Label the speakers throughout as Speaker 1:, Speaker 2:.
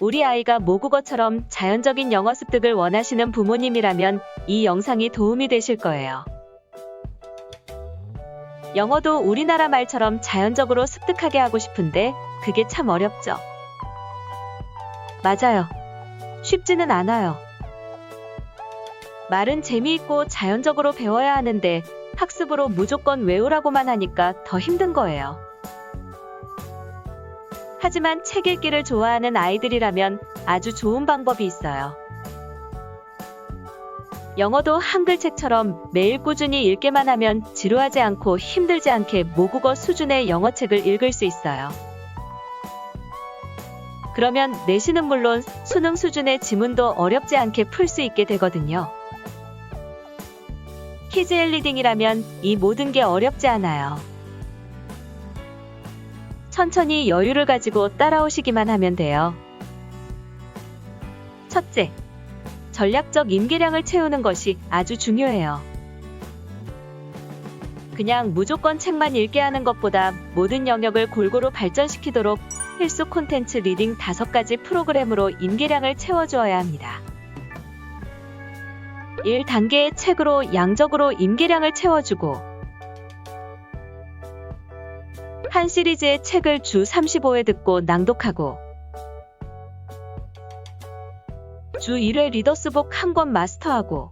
Speaker 1: 우리 아이가 모국어처럼 자연적인 영어 습득을 원하시는 부모님이라면 이 영상이 도움이 되실 거예요. 영어도 우리나라 말처럼 자연적으로 습득하게 하고 싶은데 그게 참 어렵죠. 맞아요. 쉽지는 않아요. 말은 재미있고 자연적으로 배워야 하는데 학습으로 무조건 외우라고만 하니까 더 힘든 거예요. 하지만 책 읽기를 좋아하는 아이들이라면 아주 좋은 방법이 있어요. 영어도 한글책처럼 매일 꾸준히 읽기만 하면 지루하지 않고 힘들지 않게 모국어 수준의 영어책을 읽을 수 있어요. 그러면 내신은 물론 수능 수준의 지문도 어렵지 않게 풀 수 있게 되거든요. 키즈엘 리딩이라면 이 모든 게 어렵지 않아요. 천천히 여유를 가지고 따라오시기만 하면 돼요. 첫째, 전략적 임계량을 채우는 것이 아주 중요해요. 그냥 무조건 책만 읽게 하는 것보다 모든 영역을 골고루 발전시키도록 필수 콘텐츠 리딩 5가지 프로그램으로 임계량을 채워주어야 합니다. 1단계의 책으로 양적으로 임계량을 채워주고 한 시리즈의 책을 주 35회 듣고 낭독하고 주 1회 리더스북 한권 마스터하고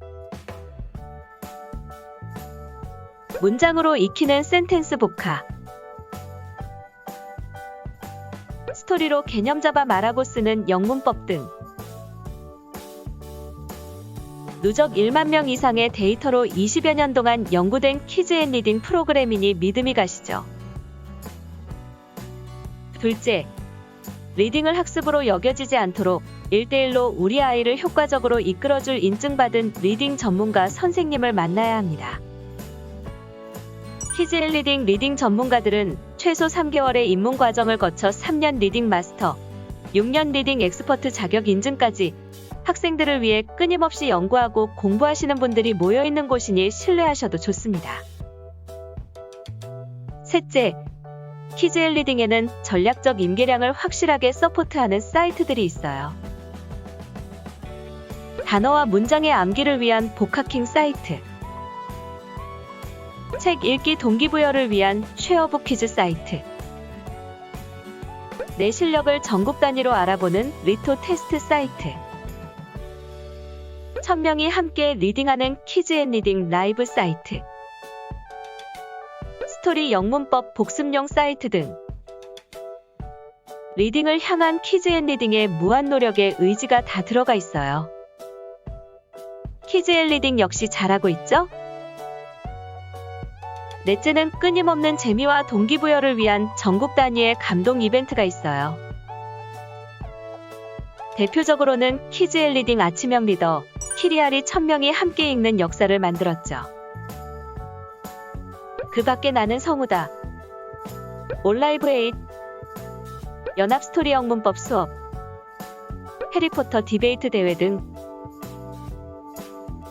Speaker 1: 문장으로 익히는 센텐스 복화 스토리로 개념 잡아 말하고 쓰는 영문법 등 누적 1만 명 이상의 데이터로 20여 년 동안 연구된 키즈 앤 리딩 프로그램이니 믿음이 가시죠. 둘째, 리딩을 학습으로 여겨지지 않도록 1대1로 우리 아이를 효과적으로 이끌어줄 인증받은 리딩 전문가 선생님을 만나야 합니다. 키즈 앤 리딩 리딩 전문가들은 최소 3개월의 입문 과정을 거쳐 3년 리딩 마스터, 6년 리딩 엑스퍼트 자격 인증까지 학생들을 위해 끊임없이 연구하고 공부하시는 분들이 모여 있는 곳이니 신뢰하셔도 좋습니다. 셋째, 키즈엘 리딩에는 전략적 임계량을 확실하게 서포트하는 사이트들이 있어요. 단어와 문장의 암기를 위한 복학킹 사이트, 책 읽기 동기부여를 위한 쉐어북 퀴즈 사이트, 내 실력을 전국 단위로 알아보는 리토 테스트 사이트, 1000명이 함께 리딩하는 키즈 앤 리딩 라이브 사이트, 스토리 영문법 복습용 사이트 등 리딩을 향한 키즈 앤 리딩의 무한 노력에 의지가 다 들어가 있어요. 키즈 앤 리딩 역시 잘하고 있죠? 넷째는 끊임없는 재미와 동기부여를 위한 전국 단위의 감동 이벤트가 있어요. 대표적으로는 키즈 앤 리딩 아침형 리더 키리아리 1000명이 함께 읽는 역사를 만들었죠. 그 밖에 나는 성우다. 온라이브 에잇 연합 스토리 영문법 수업 해리포터 디베이트 대회 등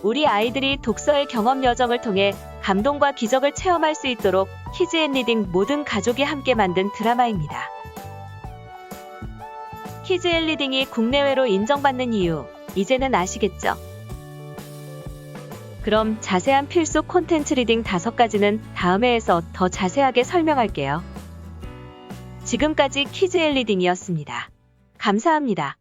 Speaker 1: 우리 아이들이 독서의 경험 여정을 통해 감동과 기적을 체험할 수 있도록 키즈 앤 리딩 모든 가족이 함께 만든 드라마입니다. 키즈 앤 리딩이 국내외로 인정받는 이유 이제는 아시겠죠? 그럼 자세한 필수 콘텐츠 리딩 5가지는 다음 회에서 더 자세하게 설명할게요. 지금까지 키즈 앤 리딩이었습니다. 감사합니다.